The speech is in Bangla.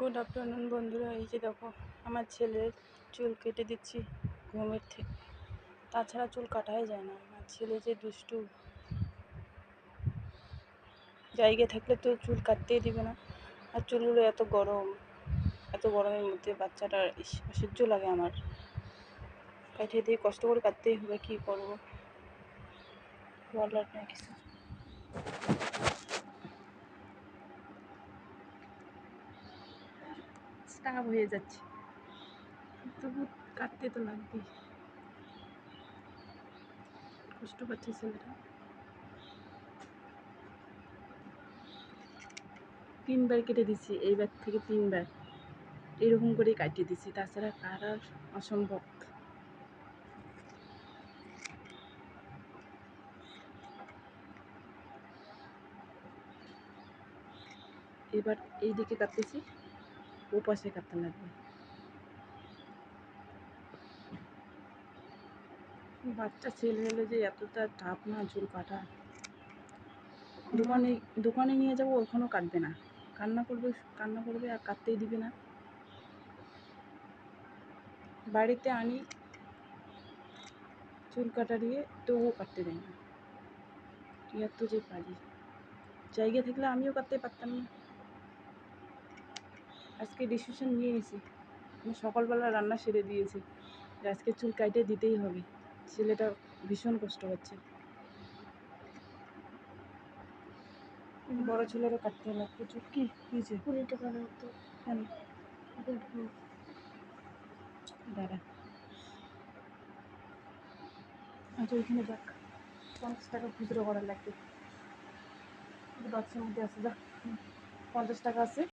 গুড আফটারনুন বন্ধুরা। এই যে দেখো, আমার ছেলের চুল কেটে দিচ্ছি ঘুমের থেকে। তাছাড়া চুল কাটাই যায় না। আমার ছেলে যে দুষ্টু। জায়গায় থাকলে তো চুল কাটতেই দিবে না। আর চুলগুলো এত গরম, এত গরমের মধ্যে বাচ্চাটা অসহ্য লাগে আমার। কাটিয়ে দিয়ে কষ্ট করে কাটতেই হবে, কী করব? বলার নেই কিছু। স্টাফ হয়ে যাচ্ছে। তবু কাটতে তো লাগবে কষ্ট পাচ্ছে ছেলেটা তিনবার কেটে দিছি এইবার থেকে তিনবার। এরকম করে কাটিয়ে দিছি, তাছাড়া কাটার অসম্ভব। এবার এই দিকে কাটতেছি পাশে কাটতে লাগবে। বাচ্চা ছেলে হলে যে এতটা টাপ না, চুল কাটা। দোকানে দোকানে নিয়ে যাব, ওখানেও কাটবে না। কান্না করবে কান্না করবে আর কাটতেই দিবে না। বাড়িতে আনি, চুল কাটা দিয়ে তবুও কাটতে দেয় না। এত যে পারি। জায়গা থাকলে আমিও কাটতে পারতাম না। আজকে ডিসিশন নিয়ে নিয়েছি আমি সকালবেলা রান্না সেরে দিয়েছি। যে আজকে চুল কাটে দিতেই হবে। ছেলেটা ভীষণ কষ্ট হচ্ছে বড় ছেলেরও কাটতে হলো প্রচুর কি? হয়েছে কুড়ি টাকা লাগতো কেন? দাঁড়া। আচ্ছা ওইখানে যাক। পঞ্চাশ টাকা খুচরো করা লাগবে। দশের মধ্যে আছে যা। পঞ্চাশ টাকা আছে।